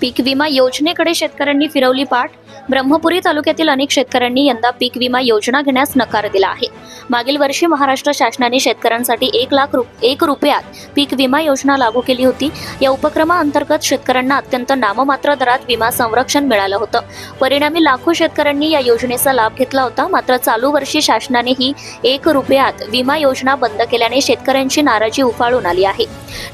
पीक विमा योजनेकडे शेतकऱ्यांनी फिरवली पाठ. ब्रह्मपुरी तालुक्यातील अनेक शेतकऱ्यांनी यंदा पीक विमा योजना घेण्यास नकार दिला आहे. मागील वर्षी महाराष्ट्र शासनाने शेतकऱ्यांसाठी एक लाख रु एक रुपयात पीक विमा योजना लागू केली होती. या उपक्रमाअंतर्गत शेतकऱ्यांना अत्यंत नाममात्र दरात विमा संरक्षण मिळालं होतं. परिणामी लाखो शेतकऱ्यांनी या योजनेचा लाभ घेतला होता. मात्र चालू वर्षी शासनाने ही एक रुपयात विमा योजना बंद केल्याने शेतकऱ्यांची नाराजी उफाळून आली आहे.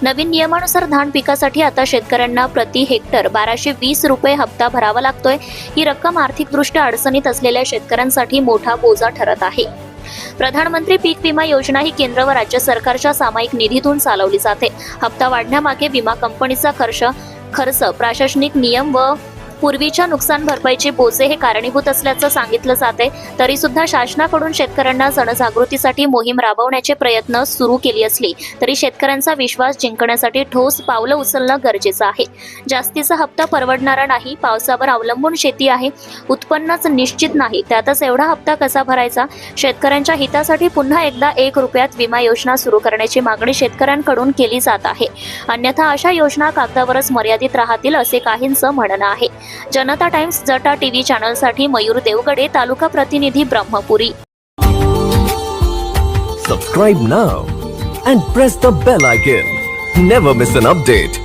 नवीन नियमानुसार धान पिकासाठी आता शेतकऱ्यांना प्रति हेक्टर बाराशे वीस रुपये हप्ता भरावा लागतोय. ही रक्कम आर्थिकदृष्ट्या अडचणीत असलेल्या शेतकऱ्यांसाठी मोठा बोजा ठरत आहे. प्रधानमंत्री पीक विमा योजना ही केंद्र व राज्य सरकारच्या सामायिक निधीतून चालवली जाते. हप्ता वाढण्यामागे विमा कंपनीचा खर्च खर्च प्रशासनिक नियम व पूर्वीच्या नुकसान भरपाईचे बोजे हे कारणीभूत असल्याचं सांगितलं जाते तरी सुद्धा शासनाकडून शेतकऱ्यांना जनजागृतीसाठी मोहीम राबवण्याचे प्रयत्न सुरू केली असली तरी शेतकऱ्यांचा विश्वास जिंकण्यासाठी ठोस पावलं उचलणं गरजेचं आहे. जास्तीचा हप्ता परवडणारा नाही पावसावर अवलंबून शेती आहे उत्पन्नच निश्चित नाही त्यातच एवढा हप्ता कसा भरायचा? शेतकऱ्यांच्या हितासाठी पुन्हा एकदा एक रुपयात विमा योजना सुरू करण्याची मागणी शेतकऱ्यांकडून केली जात आहे. अन्यथा अशा योजना कागदावरच मर्यादित राहतील असे काहींचं म्हणणं आहे. जनता टाइम्स जटा टीव्ही चॅनलसाठी मयूर देवगडे तालुका प्रतिनिधी Brahmapuri subscribe now and press the bell icon never miss an update